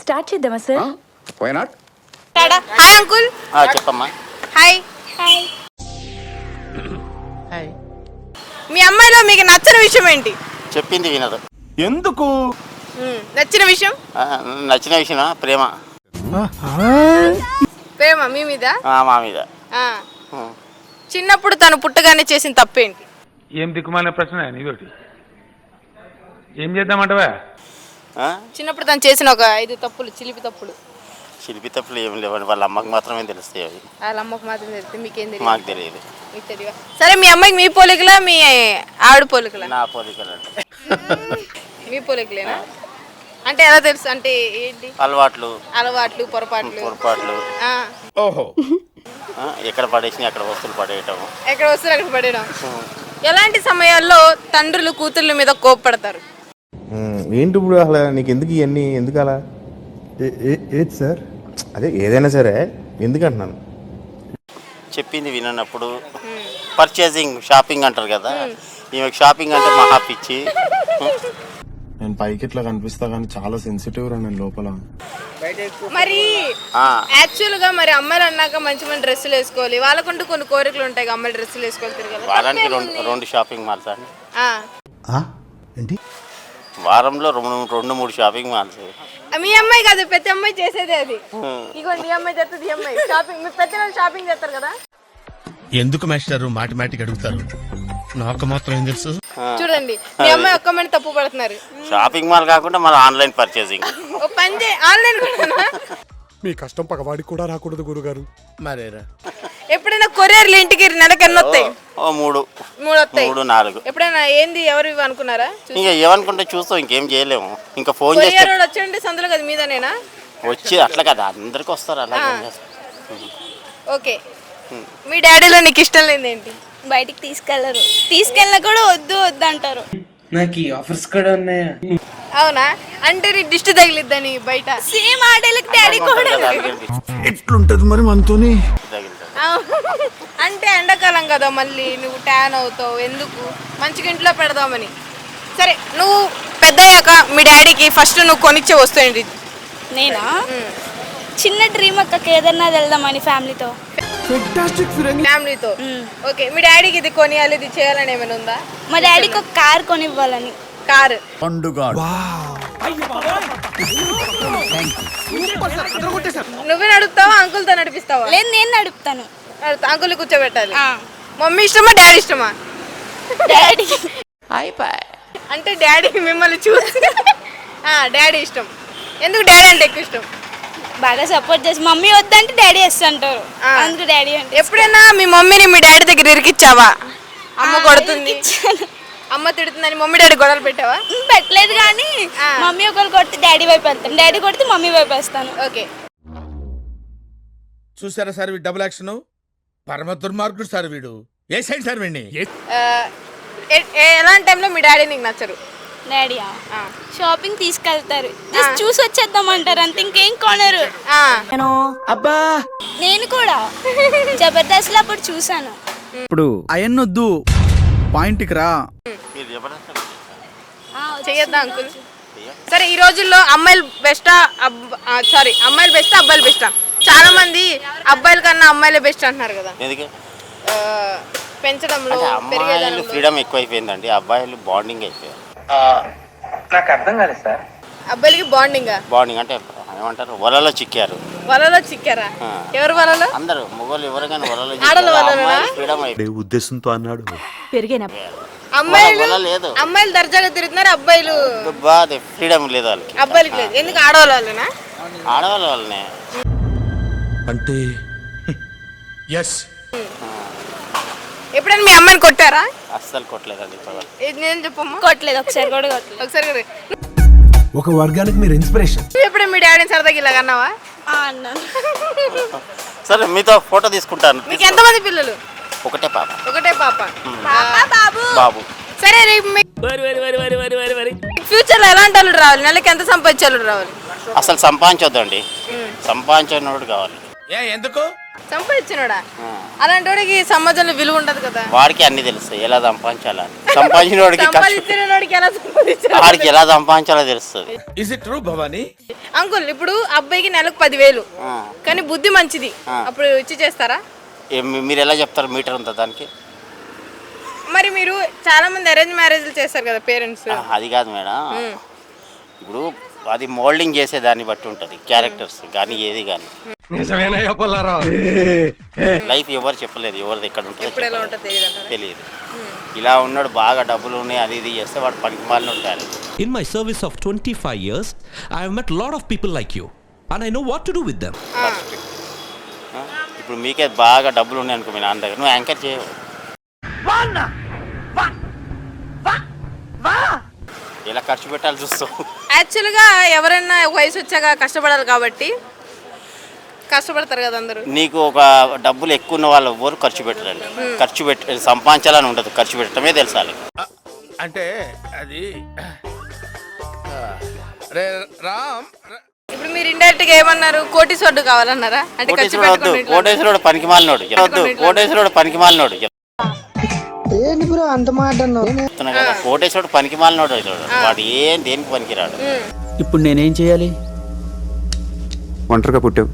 Start చేద్దామా sir why not hi uncle. ఆ, చెప్పమ్మా. హాయ్. మీ అమ్మాయిలో మీకు నచ్చని విషయం ఏంటి? చెప్పింది వినదు. ఎందుకు. నచ్చిన విషయం? నచ్చిన విషయం ప్రేమ. ప్రేమ మీ మీద? ఆ, మా మీద. చిన్నప్పుడు తను పుట్టగానే చేసిన తప్పేంటి? ఏం దిక్కుమాలిన ప్రశ్న నీతోటి ఏం చేద్దామంటవా? చిన్నప్పుడు తను చేసిన ఒక ఐదు తప్పులు చిలిపి తప్పులు. శిల్పి తప్పులు ఏం లేవండి వాళ్ళ అమ్మకి మాత్రమే తెలుస్తాయి అవి. వాళ్ళ అమ్మకు మాత్రం తెలిస్తే మీకేం తెలియదు? మాకు తెలియదు. మీకు తెలియదా? సరే మీ అమ్మాయికి మీ పోలికలా మీ ఆవిడ పోలికలా? నా పోలికలు అంటే మీ పోలికలేనా? అంటే ఎలా తెలుసు? అంటే ఏంటి? అలవాట్లు. అలవాట్లు పొరపాట్లు. పొరపాట్లు. ఆ. ఓహో. ఆ, ఎక్కడ పడేసి అక్కడ వస్తువులు పడేయటం ఎక్కడ వస్తారు అక్కడ పడేయడం? ఎలాంటి సమయాల్లో తండ్రులు కూతుర్ల మీద కోప్పడతారు ఏంటి ఇప్పుడు అసలు? నీకు ఎందుకు ఇవన్నీ ఎందుకు అలా ఏది సార్? అదే ఏదైనా సరే ఎందుకు అంటున్నాను చెప్పింది విననప్పుడు పర్చేసింగ్ షాపింగ్ అంటారు కదా? ఈమెకి షాపింగ్ అంటే మహా పిచ్చి. నేను పైకి ఇట్లా కనిపిస్తా కానీ చాలా సెన్సిటివ్ రా నేను లోపల. మరి ఆ, యాక్చువల్గా మరి అమ్మాయిలు అన్నాక మంచి మంచి డ్రెస్సులు వేసుకోవాలి. వాళ్ళకుంటూ కొన్ని కోరికలు ఉంటాయి అమ్మాయిలు డ్రెస్సులు వేసుకోవాలి తిరగాలి. వారానికి రెండు రెండు షాపింగ్ మాల్స్ అండి ఆ. ఏంటి? వారంలో రెండు రెండు మూడు షాపింగ్ మాల్స్. మీ అమ్మాయి కాదు పెద్ద అమ్మాయి చేసేదే అది. ఇగోండి ఈ అమ్మాయి చేస్తుంది ఈ అమ్మాయి. షాపింగ్ మీ పెద్ద షాపింగ్ చేస్తారు కదా? ఎందుకు మాస్టారు మాటిమాటికి అడుగుతారు? నాకు మాత్రం ఏం తెలుసు? చూడండి మీ అమ్మాయి ఒక్క మని తప్పు పడుతున్నారు. షాపింగ్ మాల్ కాకుండా మన ఆన్లైన్ పర్చేసింగ్. ఓ పని ఆన్లైన్ కూడా మీ కష్టం పగవాడికి కూడా రాకూడదు గురుగారు. మరేరా? ఎప్పుడైనా కొరియర్లు ఇంటికి నెలకి ఎన్ని వస్తాయి? ఓ మూడు. మూడు వస్తాయి? మూడు నాలుగు. ఎప్పుడైనా ఏంది ఎవరు ఇవి అనుకున్నారా? ఇంకా ఏమనుకుంటే చూస్తాం ఇంకేం చేయలేము. ఇంకా ఫోన్ చేస్తే కొరియర్ వచ్చండి సందులో కదా మీదనేనా? వచ్చి అట్లా కదా అందరికి వస్తారు అలా? ఓకే. మీ డాడీలో నీకు ఇష్టం లేని ఏంటి బయటికి తీసుకెళ్ళరు తీసుకెళ్ళినా కూడా వద్దు వద్దు అంటారు నాకు ఈ ఆఫర్స్ కూడా ఉన్నాయా? అవునా? అంటే నీ దిష్టి తగిలిద్దని బయట? సేమ్ ఆడేళ్ళకి డాడీ కూడా ఎట్లుంటది మరి మనతోని. అంటే ఎండాకాలం కదా మళ్ళీ నువ్వు ట్యాన్ అవుతావు ఎందుకు? మంచిగా ఇంట్లో పెడదామని. సరే నువ్వు పెద్దయ్యాక మీ డాడీకి ఫస్ట్ నువ్వు కొనిచ్చే వస్తువు ఏంటి? నేనా? చిన్న డ్రీమ్ అక్క కేదార్నాథ్ వెళ్దామని ఫ్యామిలీతో? ఫ్యామిలీతో ఓకే మీ డాడీకి ఇది కొనియాలి ఇది చేయాలని ఏమైనా ఉందా? మా డాడీకి ఒక కార్ కొనివ్వాలని. కారు. నువ్వే నడుపుతావా? అంకుల్తో నడిపిస్తావా? లేదు నేను నడుపుతాను. నడుపుతా అంకుల్ కూర్చోబెట్టాలి. ఆ. మమ్మీ ఇష్టమా డాడీ ఇష్టమా? డాడీ. అంటే డాడీ మిమ్మల్ని చూసి ఆ, డాడీ ఇష్టం. ఎందుకు డాడీ అంటే ఎక్కువ ఇష్టం? బాగా సపోర్ట్ చేసి మమ్మీ వద్దంటే డాడీ అంటారు. అందుకు డాడీ అంటే ఎప్పుడైనా మీ మమ్మీని మీ డాడీ దగ్గర ఇరికిచ్చావా? అమ్మ కొడుతుంది. అమ్మ తిడుతుందని మమ్మీ డాడీ గొడవలు పెట్టావా? పెట్టలేదు కానీ. మమ్మీ ఒకరు కొడితే డాడీ వైపు వెళ్తాను. డాడీ కొడితే మమ్మీ వైపు వేస్తాను. ఓకే. చూసారా సార్ వీడు డబుల్ యాక్షన్ పరమ దుర్మార్గుడు సార్ వీడు. ఏ సైడ్ సార్ వీడిని? ఎలాంటి టైంలో మీ డాడీ నీకు నచ్చరు? డాడీ ఆ. షాపింగ్ తీసుకెళ్తారు. జస్ట్ చూసి వచ్చేద్దాం అంటారు అంత ఇంకేం కొనరు. ఆ, నేను కూడా. జబర్దస్త్లో అప్పుడు చూసాను ఇప్పుడు అయన్నొద్దు. పాయింట్కి రా. చెయ్యొద్దా అంకుల్? సరే ఈ రోజుల్లో అమ్మాయిలు బెస్టా సారీ అమ్మాయిలు బెస్టా అబ్బాయిలు బెస్టా చాలా మంది అబ్బాయిల కన్నా అమ్మాయిలే బెస్ట్ అంటున్నారు కదా. పెంచడంలో అమ్మాయిలు ఫ్రీడమ్ ఎక్కువైపోయిందండి. అబ్బాయిలు బాండింగ్ అయిపోయారు. అబ్బాయిలకి బాండింగ్ బాండింగ్ అంటే ఏమంటారు? వలలో చిక్కారు. వలలో చిక్కారా. ఎవరు వలలో? అందరూ మొగోళ్ళు ఎవరికైనా వలలో వలలోనా? ఉద్దేశంతో అన్నాడు? పెరిగేనా అమ్మాయిలు వల లేదు. అమ్మాయిలు దర్జాగా తిరుగుతున్నారు అబ్బాయిలు బాగా ఫ్రీడమ్ లేదు వాళ్ళకి. అబ్బాయిలకి లేదు. ఎందుకు ఆడవాళ్ళ వాళ్ళనా ఆడవాళ్ళ వాళ్ళనే అంటే ఎస్ ఎప్పుడైనా మీ అమ్మాయిని కొట్టారా? అస్సలు కొట్టలేదండి ఇప్పటివరకు ఇది నేను చెప్పమ్మా. కొట్టలేదు ఒకసారి కూడా కొట్టలేదు. ఒకసారి. ఒక వర్గానికి మీరు ఇన్స్పిరేషన్ నువ్వు ఎప్పుడైనా మీ డాడీని సరదాగా ఇలా అన్నావా? అన్నాను సరే మీతో ఫోటో తీసుకుంటాను. మీకు ఎంతమంది పిల్లలు? ఒకటే పాప. ఒకటే పాప. బాబు. బాబు. సరే రేపు ఫ్యూచర్లో ఎలాంటి వాళ్ళు రావాలి? నెలకి ఎంత సంపాదించే వాళ్ళు రావాలి? అసలు సంపాదించొద్దండి. సంపాదించినోడు కావాలి. ఏ ఎందుకు? సంపాదించినోడా? అలాంటి వాడికి సమాజంలో విలువ ఉంటది కదా. వాడికి అన్ని తెలుస్తాయి. ఎలా సంపాదించాలా? సంపాదించిన వాడికి సంపాదించిన వాడికి ఎలా సంపాదించాలి? వాడికి ఎలా సంపాదించాలో తెలుస్తుంది. Is it true Bhavani uncle ఇప్పుడు అబ్బాయికి నెలకు పదివేలు. కానీ బుద్ధి మంచిది. అప్పుడు ఇచ్చి చేస్తారా? మీరు ఎలా చెప్తారు? మీటర్ ఉందా దానికి? మరి మీరు చాలా మంది అరేంజ్ మ్యారేజ్లు చేస్తారు కదా పేరెంట్స్. అది కాదు మేడం. ఇప్పుడు అది మోల్డింగ్ చేసే దాన్ని బట్టి ఉంటుంది క్యారెక్టర్స్ కానీ ఏది కానీ లైఫ్ ఎవరు చెప్పలేదు ఎవరిది ఎక్కడ ఉంటుందో ఇప్పుడు ఎలా చెప్పలేదు. ఉంటుందో తెలియదు ఇలా ఉన్నాడు బాగా డబ్బులు ఉన్నాయి అది ఇది చేస్తే వాడు పనికి మాలిన ఉంటారు In my service of 25 years, I have met a lot of people like you, and I know what to do with them. ఇప్పుడు మీకే బాగా డబ్బులు ఉన్నాయి అనుకో మీ నాన్న దగ్గర నువ్వు యాంకర్ చేయవు. ఇలా ఖర్చు పెట్టాలి చూస్తావు యాక్చువల్గా ఎవరైనా వయసు వచ్చాక కష్టపడాలి కాబట్టి కష్టపడతారు కదా అందరూ. నీకు ఒక డబ్బులు ఎక్కువ ఉన్న వాళ్ళు ఎవరు ఖర్చు పెట్టరండి. ఖర్చు పెట్టి సంపాదించాలని ఉండదు. ఖర్చు పెట్టడమే తెలుసాలి అంటే అది రే రామ్ ఇప్పుడు మీరు ఇండైరెక్ట్గా ఏమన్నారు? కోటీశ్వరుడు కావాలన్నారా? అంటే ఖర్చు కోటేశ్వరుడు వద్దు. పెట్టుకోండి ఇట్లా. కోటేశ్వరుడు పనికి మాలినోడు వద్దు. కోటేశ్వరుడు పనికి మాలినోడు చెప్తున్నా కదా కోటేశ్వరుడు పనికి మాలినోడు. వాడు ఏం దేనికి పనికిరాడు? ఇప్పుడు నేనేం చేయాలి? ఒంటరిగా పుట్టావు.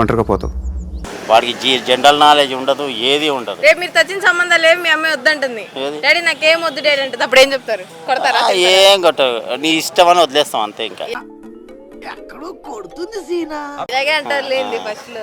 ఒంటరిగా పోతావు. వాడికి జీ జనరల్ నాలెడ్జ్ ఉండదు ఏది ఉండదు. రేపు మీరు తెచ్చిన సంబంధాలు ఏమి మీ అమ్మాయి వద్దంటుంది? డాడీ నాకేం వద్దు డాడీ అంటే అప్పుడు ఏం చెప్తారు? కొడతారా? ఏం కొట్టవు నీ ఇష్టం అని వదిలేస్తాం అంతే ఇంకా. ఇలాగే అంటారు లేండి ఫస్ట్లో